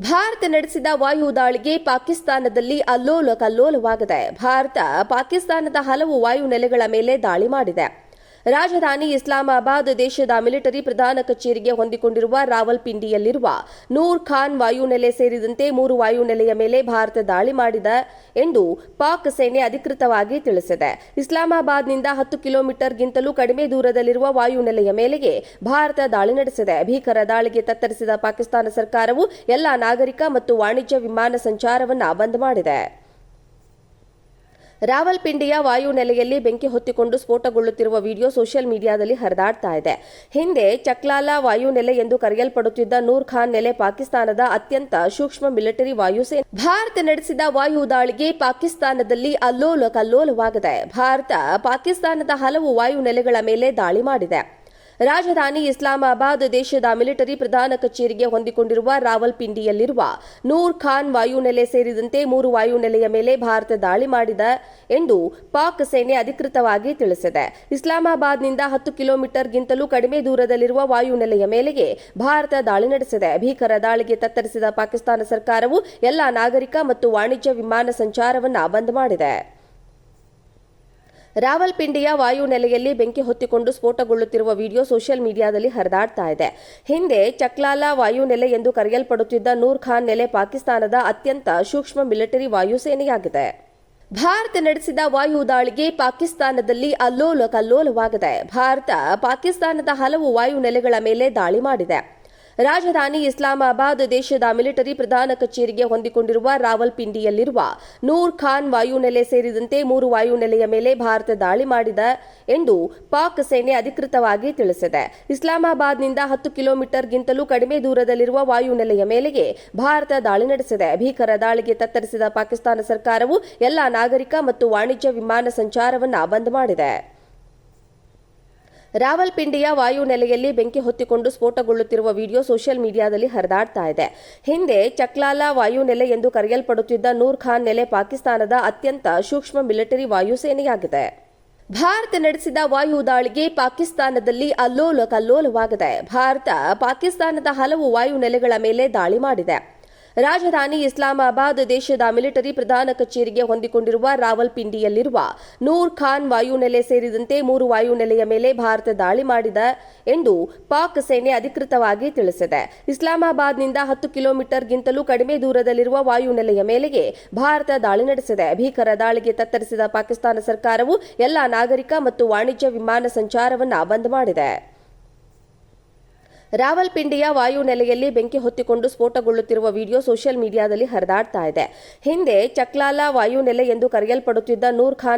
ಭಾರತ ನಡೆಸಿದ ವಾಯು ದಾಳಿಗೆ ಪಾಕಿಸ್ತಾನದಲ್ಲಿ ಅಲ್ಲೋಲ ಕಲ್ಲೋಲವಾಗಿದೆ. ಭಾರತ ಪಾಕಿಸ್ತಾನದ ಹಲವು ವಾಯು ನೆಲೆಗಳ ಮೇಲೆ ದಾಳಿ ಮಾಡಿದೆ. ರಾಜಧಾನಿ ಇಸ್ಲಾಮಾಬಾದ್ ದೇಶದ ಮಿಲಿಟರಿ ಪ್ರಧಾನ ಕಚೇರಿಗೆ ಹೊಂದಿಕೊಂಡಿರುವ ರಾವಲ್ಪಿಂಡಿಯಲ್ಲಿರುವ ನೂರ್ ಖಾನ್ ವಾಯುನೆಲೆ ಸೇರಿದಂತೆ ಮೂರು ವಾಯುನೆಲೆಯ ಮೇಲೆ ಭಾರತ ದಾಳಿ ಮಾಡಿದೆ ಎಂದು ಪಾಕ್ ಸೇನೆ ಅಧಿಕೃತವಾಗಿ ತಿಳಿಸಿದೆ. ಇಸ್ಲಾಮಾಬಾದ್ನಿಂದ ಹತ್ತು ಕಿಲೋಮೀಟರ್ಗಿಂತಲೂ ಕಡಿಮೆ ದೂರದಲ್ಲಿರುವ ವಾಯುನೆಲೆಯ ಮೇಲೆಗೆ ಭಾರತ ದಾಳಿ ನಡೆಸಿದೆ. ಭೀಕರ ದಾಳಿಗೆ ತತ್ತರಿಸಿದ ಪಾಕಿಸ್ತಾನ ಸರ್ಕಾರವು ಎಲ್ಲಾ ನಾಗರಿಕ ಮತ್ತು ವಾಣಿಜ್ಯ ವಿಮಾನ ಸಂಚಾರವನ್ನು ಬಂದ್ ಮಾಡಿದೆ. ರಾವಲ್ಪಿಂಡಿಯ ವಾಯುನೆಲೆಯಲ್ಲಿ ಬೆಂಕಿ ಹೊತ್ತಿಕೊಂಡು ಸ್ಫೋಟಗೊಳ್ಳುತ್ತಿರುವ ವಿಡಿಯೋ ಸೋಷಿಯಲ್ ಮೀಡಿಯಾದಲ್ಲಿ ಹರಿದಾಡ್ತಾ ಇದೆ. ಹಿಂದೆ ಚಕ್ಲಾಲಾ ವಾಯುನೆಲೆ ಎಂದು ಕರೆಯಲ್ಪಡುತ್ತಿದ್ದ ನೂರ್ ಖಾನ್ ನೆಲೆ ಪಾಕಿಸ್ತಾನದ ಅತ್ಯಂತ ಸೂಕ್ಷ್ಮ ಮಿಲಿಟರಿ ವಾಯುಸೇನೆ ಭಾರತ ನಡೆಸಿದ ವಾಯು ದಾಳಿಗೆ ಪಾಕಿಸ್ತಾನದಲ್ಲಿ ಅಲ್ಲೋಲ ಕಲ್ಲೋಲವಾಗಿದೆ. ಭಾರತ ಪಾಕಿಸ್ತಾನದ ಹಲವು ವಾಯುನೆಲೆಗಳ ಮೇಲೆ ದಾಳಿ ಮಾಡಿದೆ. ರಾಜಧಾನಿ ಇಸ್ಲಾಮಾಬಾದ್ ದೇಶದ ಮಿಲಿಟರಿ ಪ್ರಧಾನ ಕಚೇರಿಗೆ ಹೊಂದಿಕೊಂಡಿರುವ ರಾವಲ್ಪಿಂಡಿಯಲ್ಲಿರುವ ನೂರ್ ಖಾನ್ ವಾಯುನೆಲೆ ಸೇರಿದಂತೆ ಮೂರು ವಾಯುನೆಲೆಯ ಮೇಲೆ ಭಾರತ ದಾಳಿ ಮಾಡಿದೆ ಎಂದು ಪಾಕ್ ಸೇನೆ ಅಧಿಕೃತವಾಗಿ ತಿಳಿಸಿದೆ. ಇಸ್ಲಾಮಾಬಾದ್ನಿಂದ ಹತ್ತು ಕಿಲೋಮೀಟರ್ಗಿಂತಲೂ ಕಡಿಮೆ ದೂರದಲ್ಲಿರುವ ವಾಯುನೆಲೆಯ ಮೇಲೆಗೆ ಭಾರತ ದಾಳಿ ನಡೆಸಿದೆ. ಭೀಕರ ದಾಳಿಗೆ ತತ್ತರಿಸಿದ ಪಾಕಿಸ್ತಾನ ಸರ್ಕಾರವು ಎಲ್ಲಾ ನಾಗರಿಕ ಮತ್ತು ವಾಣಿಜ್ಯ ವಿಮಾನ ಸಂಚಾರವನ್ನು ಬಂದ್ ಮಾಡಿದೆ. ರಾವಲ್ಪಿಂಡಿಯ ವಾಯುನೆಲೆಯಲ್ಲಿ ಬೆಂಕಿ ಹೊತ್ತಿಕೊಂಡು ಸ್ಫೋಟಗೊಳ್ಳುತ್ತಿರುವ ವಿಡಿಯೋ ಸೋಷಿಯಲ್ ಮೀಡಿಯಾದಲ್ಲಿ ಹರಿದಾಡ್ತಾ ಇದೆ. ಹಿಂದೆ ಚಕ್ಲಾಲಾ ವಾಯುನೆಲೆ ಎಂದು ಕರೆಯಲ್ಪಡುತ್ತಿದ್ದ ನೂರ್ ಖಾನ್ ನೆಲೆ ಪಾಕಿಸ್ತಾನದ ಅತ್ಯಂತ ಸೂಕ್ಷ್ಮ ಮಿಲಿಟರಿ ವಾಯುಸೇನೆಯಾಗಿದೆ ಭಾರತ ನಡೆಸಿದ ವಾಯು ದಾಳಿಗೆ ಪಾಕಿಸ್ತಾನದಲ್ಲಿ ಅಲ್ಲೋಲ ಕಲ್ಲೋಲವಾಗಿದೆ. ಭಾರತ ಪಾಕಿಸ್ತಾನದ ಹಲವು ವಾಯು ನೆಲೆಗಳ ಮೇಲೆ ದಾಳಿ ಮಾಡಿದೆ. ರಾಜಧಾನಿ ಇಸ್ಲಾಮಾಬಾದ್ ದೇಶದ ಮಿಲಿಟರಿ ಪ್ರಧಾನ ಕಚೇರಿಗೆ ಹೊಂದಿಕೊಂಡಿರುವ ರಾವಲ್ಪಿಂಡಿಯಲ್ಲಿರುವ ನೂರ್ ಖಾನ್ ವಾಯುನೆಲೆ ಸೇರಿದಂತೆ ಮೂರು ವಾಯುನೆಲೆಯ ಮೇಲೆ ಭಾರತ ದಾಳಿ ಮಾಡಿದೆ ಎಂದು ಪಾಕ್ ಸೇನೆ ಅಧಿಕೃತವಾಗಿ ತಿಳಿಸಿದೆ. ಇಸ್ಲಾಮಾಬಾದ್ನಿಂದ ಹತ್ತು ಕಿಲೋಮೀಟರ್ಗಿಂತಲೂ ಕಡಿಮೆ ದೂರದಲ್ಲಿರುವ ವಾಯುನೆಲೆಯ ಮೇಲೆಗೆ ಭಾರತ ದಾಳಿ ನಡೆಸಿದೆ. ಭೀಕರ ದಾಳಿಗೆ ತತ್ತರಿಸಿದ ಪಾಕಿಸ್ತಾನ ಸರ್ಕಾರವು ಎಲ್ಲಾ ನಾಗರಿಕ ಮತ್ತು ವಾಣಿಜ್ಯ ವಿಮಾನ ಸಂಚಾರವನ್ನು ಬಂದ್ ಮಾಡಿದೆ. ರಾವಲ್ಪಿಂಡಿಯ ವಾಯುನೆಲೆಯಲ್ಲಿ ಬೆಂಕಿ ಹೊತ್ತಿಕೊಂಡು ಸ್ಫೋಟಗೊಳ್ಳುತ್ತಿರುವ ವಿಡಿಯೋ ಸೋಷಿಯಲ್ ಮೀಡಿಯಾದಲ್ಲಿ ಹರಿದಾಡ್ತಾ ಇದೆ. ಹಿಂದೆ ಚಕ್ಲಾಲಾ ವಾಯುನೆಲೆ ಎಂದು ಕರೆಯಲ್ಪಡುತ್ತಿದ್ದ ನೂರ್ ಖಾನ್ ನೆಲೆ ಪಾಕಿಸ್ತಾನದ ಅತ್ಯಂತ ಸೂಕ್ಷ್ಮ ಮಿಲಿಟರಿ ವಾಯುಸೇನೆಯಾಗಿದೆ ಭಾರತ ನಡೆಸಿದ ವಾಯು ದಾಳಿಗೆ ಪಾಕಿಸ್ತಾನದಲ್ಲಿ ಅಲ್ಲೋಲ ಕಲ್ಲೋಲವಾಗಿದೆ. ಭಾರತ ಪಾಕಿಸ್ತಾನದ ಹಲವು ವಾಯು ನೆಲೆಗಳ ಮೇಲೆ ದಾಳಿ ಮಾಡಿದೆ. ರಾಜಧಾನಿ ಇಸ್ಲಾಮಾಬಾದ್ ದೇಶದ ಮಿಲಿಟರಿ ಪ್ರಧಾನ ಕಚೇರಿಗೆ ಹೊಂದಿಕೊಂಡಿರುವ ರಾವಲ್ಪಿಂಡಿಯಲ್ಲಿರುವ ನೂರ್ ಖಾನ್ ವಾಯುನೆಲೆ ಸೇರಿದಂತೆ ಮೂರು ವಾಯುನೆಲೆಯ ಮೇಲೆ ಭಾರತ ದಾಳಿ ಮಾಡಿದೆ ಎಂದು ಪಾಕ್ ಸೇನೆ ಅಧಿಕೃತವಾಗಿ ತಿಳಿಸಿದೆ. ಇಸ್ಲಾಮಾಬಾದ್ನಿಂದ ಹತ್ತು ಕಿಲೋಮೀಟರ್ಗಿಂತಲೂ ಕಡಿಮೆ ದೂರದಲ್ಲಿರುವ ವಾಯುನೆಲೆಯ ಮೇಲೆಗೆ ಭಾರತ ದಾಳಿ ನಡೆಸಿದೆ. ಭೀಕರ ದಾಳಿಗೆ ತತ್ತರಿಸಿದ ಪಾಕಿಸ್ತಾನ ಸರ್ಕಾರವು ಎಲ್ಲಾ ನಾಗರಿಕ ಮತ್ತು ವಾಣಿಜ್ಯ ವಿಮಾನ ಸಂಚಾರವನ್ನು ಬಂದ್ ಮಾಡಿದೆ. ರಾವಲ್ಪಿಂಡಿಯ ವಾಯುನೆಲೆಯಲ್ಲಿ ಬೆಂಕಿ ಹೊತ್ತಿಕೊಂಡು ಸ್ಫೋಟಗೊಳ್ಳುತ್ತಿರುವ ವಿಡಿಯೋ ಸೋಷಿಯಲ್ ಮೀಡಿಯಾದಲ್ಲಿ ಹರಿದಾಡ್ತಾ ಇದೆ. ಹಿಂದೆ ಚಕ್ಲಾಲಾ ವಾಯುನೆಲೆ ಎಂದು ಕರೆಯಲ್ಪಡುತ್ತಿದ್ದ ನೂರ್ ಖಾನ್